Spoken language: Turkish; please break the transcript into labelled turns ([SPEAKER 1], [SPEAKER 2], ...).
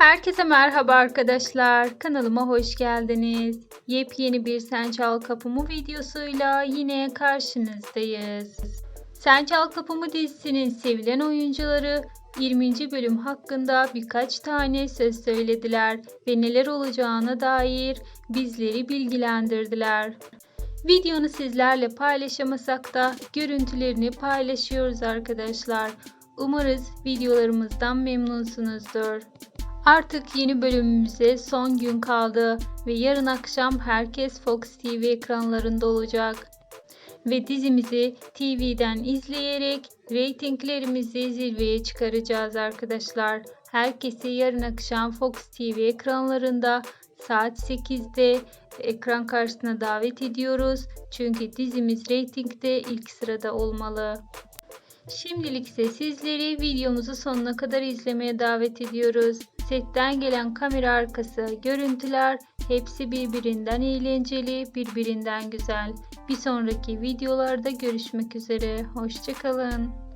[SPEAKER 1] Herkese merhaba arkadaşlar. Kanalıma hoş geldiniz. Yepyeni bir Sen Çal Kapımı videosuyla yine karşınızdayız. Sen Çal Kapımı dizisinin sevilen oyuncuları 20. bölüm hakkında birkaç tane söz söylediler ve neler olacağına dair bizleri bilgilendirdiler. Videonu sizlerle paylaşamasak da görüntülerini paylaşıyoruz arkadaşlar. Umarız videolarımızdan memnunsunuzdur. Artık yeni bölümümüze son gün kaldı ve yarın akşam herkes Fox TV ekranlarında olacak. Ve dizimizi TV'den izleyerek reytinglerimizi zirveye çıkaracağız arkadaşlar. Herkesi yarın akşam Fox TV ekranlarında saat 8'de ekran karşısına davet ediyoruz. Çünkü dizimiz reytingde ilk sırada olmalı. Şimdilik ise sizleri videomuzu sonuna kadar izlemeye davet ediyoruz. Setten gelen kamera arkası görüntüler hepsi birbirinden eğlenceli, birbirinden güzel. Bir sonraki videolarda görüşmek üzere. Hoşçakalın.